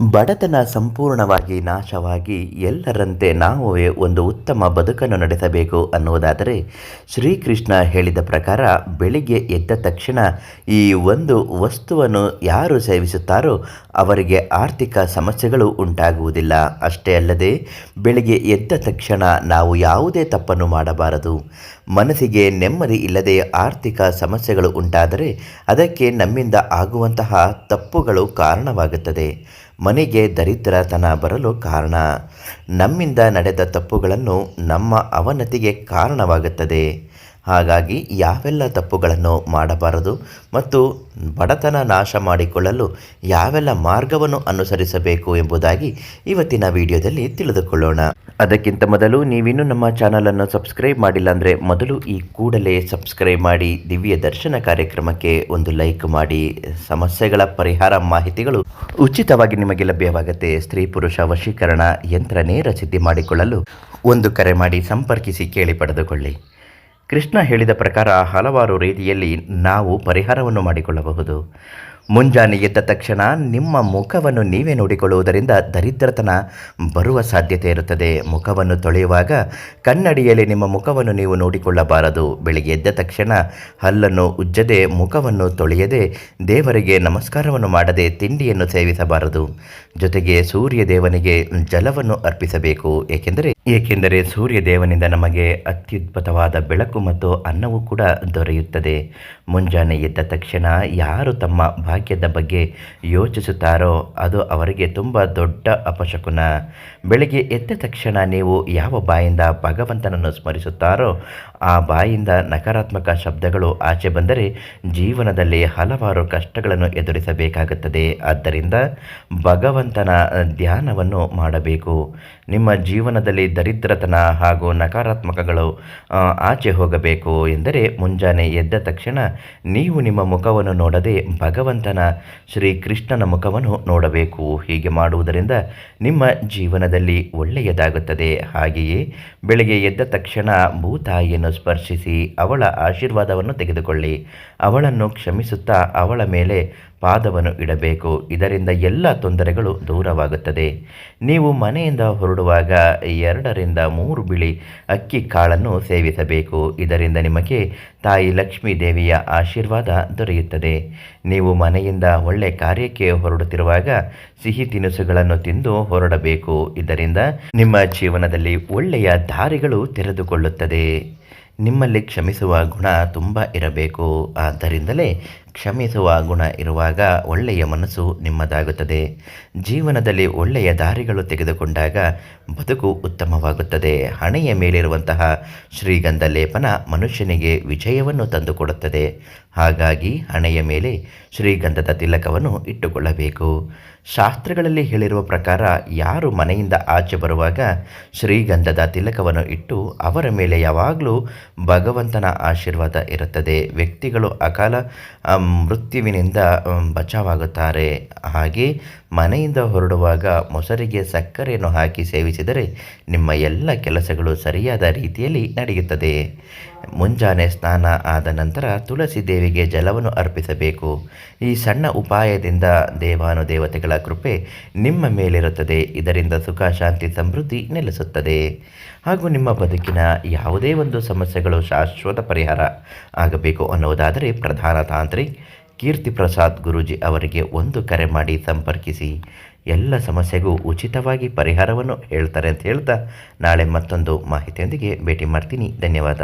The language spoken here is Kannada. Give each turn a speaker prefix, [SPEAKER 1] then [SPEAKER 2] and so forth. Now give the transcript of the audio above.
[SPEAKER 1] ಬಡತನ ಸಂಪೂರ್ಣವಾಗಿ ನಾಶವಾಗಿ ಎಲ್ಲರಂತೆ ನಾವುವೇ ಒಂದು ಉತ್ತಮ ಬದುಕನ್ನು ನಡೆಸಬೇಕು ಅನ್ನುವುದಾದರೆ ಶ್ರೀಕೃಷ್ಣ ಹೇಳಿದ ಪ್ರಕಾರ ಬೆಳಿಗ್ಗೆ ಎದ್ದ ತಕ್ಷಣ ಈ ಒಂದು ವಸ್ತುವನ್ನು ಯಾರು ಸೇವಿಸುತ್ತಾರೋ ಅವರಿಗೆ ಆರ್ಥಿಕ ಸಮಸ್ಯೆಗಳು ಉಂಟಾಗುವುದಿಲ್ಲ. ಅಷ್ಟೇ ಅಲ್ಲದೆ ಬೆಳಿಗ್ಗೆ ಎದ್ದ ತಕ್ಷಣ ನಾವು ಯಾವುದೇ ತಪ್ಪನ್ನು ಮಾಡಬಾರದು. ಮನಸ್ಸಿಗೆ ನೆಮ್ಮದಿ ಇಲ್ಲದೆ ಆರ್ಥಿಕ ಸಮಸ್ಯೆಗಳು ಉಂಟಾದರೆ ಅದಕ್ಕೆ ನಮ್ಮಿಂದ ಆಗುವಂತಹ ತಪ್ಪುಗಳು ಕಾರಣವಾಗುತ್ತದೆ. ಮನೆಗೆ ದರಿದ್ರತನ ಬರಲು ಕಾರಣ. ನಮ್ಮಿಂದ ನಡೆದ ತಪ್ಪುಗಳನ್ನು ನಮ್ಮ ಅವನತಿಗೆ ಕಾರಣವಾಗುತ್ತದೆ. ಹಾಗಾಗಿ ಯಾವೆಲ್ಲ ತಪ್ಪುಗಳನ್ನು ಮಾಡಬಾರದು ಮತ್ತು ಬಡತನ ನಾಶ ಮಾಡಿಕೊಳ್ಳಲು ಯಾವೆಲ್ಲ ಮಾರ್ಗವನ್ನು ಅನುಸರಿಸಬೇಕು ಎಂಬುದಾಗಿ ಇವತ್ತಿನ ವಿಡಿಯೋದಲ್ಲಿ ತಿಳಿದುಕೊಳ್ಳೋಣ. ಅದಕ್ಕಿಂತ ಮೊದಲು ನೀವಿನ್ನು ನಮ್ಮ ಚಾನಲನ್ನು ಸಬ್ಸ್ಕ್ರೈಬ್ ಮಾಡಿಲ್ಲ ಅಂದರೆ ಮೊದಲು ಈ ಕೂಡಲೇ ಸಬ್ಸ್ಕ್ರೈಬ್ ಮಾಡಿ, ದಿವ್ಯ ದರ್ಶನ ಕಾರ್ಯಕ್ರಮಕ್ಕೆ ಒಂದು ಲೈಕ್ ಮಾಡಿ, ಸಮಸ್ಯೆಗಳ ಪರಿಹಾರ ಮಾಹಿತಿಗಳು ಉಚಿತವಾಗಿ ನಿಮಗೆ ಲಭ್ಯವಾಗುತ್ತೆ. ಸ್ತ್ರೀ ಪುರುಷ ವಶೀಕರಣ ಯಂತ್ರ ನೇರ ಸಿದ್ಧಿ ಮಾಡಿಕೊಳ್ಳಲು ಒಂದು ಕರೆ ಮಾಡಿ ಸಂಪರ್ಕಿಸಿ ಕೇಳಿ ಪಡೆದುಕೊಳ್ಳಿ. ಕೃಷ್ಣ ಹೇಳಿದ ಪ್ರಕಾರ ಹಲವಾರು ರೀತಿಯಲ್ಲಿ ನಾವು ಪರಿಹಾರವನ್ನು ಮಾಡಿಕೊಳ್ಳಬಹುದು. ಮುಂಜಾನೆ ಎದ್ದ ತಕ್ಷಣ ನಿಮ್ಮ ಮುಖವನ್ನು ನೀವೇ ನೋಡಿಕೊಳ್ಳುವುದರಿಂದ ದರಿದ್ರತನ ಬರುವ ಸಾಧ್ಯತೆ ಇರುತ್ತದೆ. ಮುಖವನ್ನು ತೊಳೆಯುವಾಗ ಕನ್ನಡಿಯಲ್ಲಿ ನಿಮ್ಮ ಮುಖವನ್ನು ನೀವು ನೋಡಿಕೊಳ್ಳಬಾರದು. ಬೆಳಿಗ್ಗೆ ಎದ್ದ ತಕ್ಷಣ ಹಲ್ಲನ್ನು ಉಜ್ಜದೆ ಮುಖವನ್ನು ತೊಳೆಯದೆ ದೇವರಿಗೆ ನಮಸ್ಕಾರವನ್ನು ಮಾಡದೆ ತಿಂಡಿಯನ್ನು ಸೇವಿಸಬಾರದು. ಜೊತೆಗೆ ಸೂರ್ಯ ದೇವನಿಗೆ ಜಲವನ್ನು ಅರ್ಪಿಸಬೇಕು. ಏಕೆಂದರೆ ಏಕೆಂದರೆ ಸೂರ್ಯ ದೇವನಿಂದ ನಮಗೆ ಅತ್ಯುದ್ಭುತವಾದ ಬೆಳಕು ಮತ್ತು ಅನ್ನವೂ ಕೂಡ ದೊರೆಯುತ್ತದೆ. ಮುಂಜಾನೆ ಎದ್ದ ತಕ್ಷಣ ಯಾರು ತಮ್ಮ ಭಾಗ್ಯದ ಬಗ್ಗೆ ಯೋಚಿಸುತ್ತಾರೋ ಅದು ಅವರಿಗೆ ತುಂಬ ದೊಡ್ಡ ಅಪಶಕುನ. ಬೆಳಗ್ಗೆ ಎದ್ದ ತಕ್ಷಣ ನೀವು ಯಾವ ಬಾಯಿಂದ ಭಗವಂತನನ್ನು ಸ್ಮರಿಸುತ್ತಾರೋ ಆ ಬಾಯಿಂದ ನಕಾರಾತ್ಮಕ ಶಬ್ದಗಳು ಆಚೆ ಬಂದರೆ ಜೀವನದಲ್ಲಿ ಹಲವಾರು ಕಷ್ಟಗಳನ್ನು ಎದುರಿಸಬೇಕಾಗುತ್ತದೆ. ಆದ್ದರಿಂದ ಭಗವಂತನ ಧ್ಯಾನವನ್ನು ಮಾಡಬೇಕು. ನಿಮ್ಮ ಜೀವನದಲ್ಲಿ ದರಿದ್ರತನ ಹಾಗೂ ನಕಾರಾತ್ಮಕಗಳು ಆಚೆ ಹೋಗಬೇಕು ಎಂದರೆ ಮುಂಜಾನೆ ಎದ್ದ ತಕ್ಷಣ ನೀವು ನಿಮ್ಮ ಮುಖವನ್ನು ನೋಡದೆ ಭಗವಂತನ ಶ್ರೀ ಕೃಷ್ಣನ ಮುಖವನ್ನು ನೋಡಬೇಕು. ಹೀಗೆ ಮಾಡುವುದರಿಂದ ನಿಮ್ಮ ಜೀವನದಲ್ಲಿ ಒಳ್ಳೆಯದಾಗುತ್ತದೆ. ಹಾಗೆಯೇ ಬೆಳಗ್ಗೆ ಎದ್ದ ತಕ್ಷಣ ಭೂತಾಯಿಯನ್ನು ಸ್ಪರ್ಶಿಸಿ ಅವಳ ಆಶೀರ್ವಾದವನ್ನು ತೆಗೆದುಕೊಳ್ಳಿ. ಅವಳನ್ನು ಕ್ಷಮಿಸುತ್ತಾ ಅವಳ ಮೇಲೆ ಪಾದವನ್ನು ಇಡಬೇಕು. ಇದರಿಂದ ಎಲ್ಲ ತೊಂದರೆಗಳು ದೂರವಾಗುತ್ತದೆ. ನೀವು ಮನೆಯಿಂದ ಹೊರಡುವಾಗ ಎರಡರಿಂದ ಮೂರು ಬಿಳಿ ಅಕ್ಕಿ ಕಾಳನ್ನು ಸೇವಿಸಬೇಕು. ಇದರಿಂದ ನಿಮಗೆ ತಾಯಿ ಲಕ್ಷ್ಮೀ ದೇವಿಯ ಆಶೀರ್ವಾದ ದೊರೆಯುತ್ತದೆ. ನೀವು ಮನೆಯಿಂದ ಒಳ್ಳೆ ಕಾರ್ಯಕ್ಕೆ ಹೊರಡುತ್ತಿರುವಾಗ ಸಿಹಿ ತಿನಿಸುಗಳನ್ನು ತಿಂದು ಹೊರಡಬೇಕು. ಇದರಿಂದ ನಿಮ್ಮ ಜೀವನದಲ್ಲಿ ಒಳ್ಳೆಯ ದಾರಿಗಳು ತೆರೆದುಕೊಳ್ಳುತ್ತದೆ. ನಿಮ್ಮಲ್ಲಿ ಕ್ಷಮಿಸುವ ಗುಣ ತುಂಬ ಇರಬೇಕು. ಆದ್ದರಿಂದಲೇ ಕ್ಷಮಿಸುವ ಗುಣ ಇರುವಾಗ ಒಳ್ಳೆಯ ಮನಸ್ಸು ನಿಮ್ಮದಾಗುತ್ತದೆ. ಜೀವನದಲ್ಲಿ ಒಳ್ಳೆಯ ದಾರಿಗಳು ತೆಗೆದುಕೊಂಡಾಗ ಬದುಕು ಉತ್ತಮವಾಗುತ್ತದೆ. ಹಣೆಯ ಮೇಲಿರುವಂತಹ ಶ್ರೀಗಂಧ ಲೇಪನ ಮನುಷ್ಯನಿಗೆ ವಿಜಯವನ್ನು ತಂದುಕೊಡುತ್ತದೆ. ಹಾಗಾಗಿ ಹಣೆಯ ಮೇಲೆ ಶ್ರೀಗಂಧದ ತಿಲಕವನ್ನು ಇಟ್ಟುಕೊಳ್ಳಬೇಕು. ಶಾಸ್ತ್ರಗಳಲ್ಲಿ ಹೇಳಿರುವ ಪ್ರಕಾರ ಯಾರು ಮನೆಯಿಂದ ಆಚೆ ಬರುವಾಗ ಶ್ರೀಗಂಧದ ತಿಲಕವನ್ನು ಇಟ್ಟು ಅವರ ಮೇಲೆ ಯಾವಾಗಲೂ ಭಗವಂತನ ಆಶೀರ್ವಾದ ಇರುತ್ತದೆ. ವ್ಯಕ್ತಿಗಳು ಅಕಾಲ ಮೃತ್ಯುವಿನಿಂದ ಬಚಾವಾಗುತ್ತಾರೆ. ಹಾಗೆ ಮನೆಯಿಂದ ಹೊರಡುವಾಗ ಮೊಸರಿಗೆ ಸಕ್ಕರೆಯನ್ನು ಹಾಕಿ ಸೇವಿಸಿದರೆ ನಿಮ್ಮ ಎಲ್ಲ ಕೆಲಸಗಳು ಸರಿಯಾದ ರೀತಿಯಲ್ಲಿ ನಡೆಯುತ್ತದೆ. ಮುಂಜಾನೆ ಸ್ನಾನ ಆದ ನಂತರ ತುಳಸಿ ದೇವಿಗೆ ಜಲವನ್ನು ಅರ್ಪಿಸಬೇಕು. ಈ ಸಣ್ಣ ಉಪಾಯದಿಂದ ದೇವಾನುದೇವತೆಗಳ ಕೃಪೆ ನಿಮ್ಮ ಮೇಲಿರುತ್ತದೆ. ಇದರಿಂದ ಸುಖ, ಶಾಂತಿ, ಸಮೃದ್ಧಿ ನೆಲೆಸುತ್ತದೆ. ಹಾಗೂ ನಿಮ್ಮ ಬದುಕಿನ ಯಾವುದೇ ಒಂದು ಸಮಸ್ಯೆಗಳು ಶಾಶ್ವತ ಪರಿಹಾರ ಆಗಬೇಕು ಅನ್ನುವುದಾದರೆ ಪ್ರಧಾನ ತಾಂತ್ರಿಕ್ ಕೀರ್ತಿ ಪ್ರಸಾದ್ ಗುರೂಜಿ ಅವರಿಗೆ ಒಂದು ಕರೆ ಮಾಡಿ ಸಂಪರ್ಕಿಸಿ, ಎಲ್ಲ ಸಮಸ್ಯೆಗೂ ಉಚಿತವಾಗಿ ಪರಿಹಾರವನ್ನು ಹೇಳ್ತಾರೆ ಅಂತ ಹೇಳ್ತಾ ನಾಳೆ ಮತ್ತೊಂದು ಮಾಹಿತಿಯೊಂದಿಗೆ ಭೇಟಿ ಮಾಡ್ತೀನಿ. ಧನ್ಯವಾದ.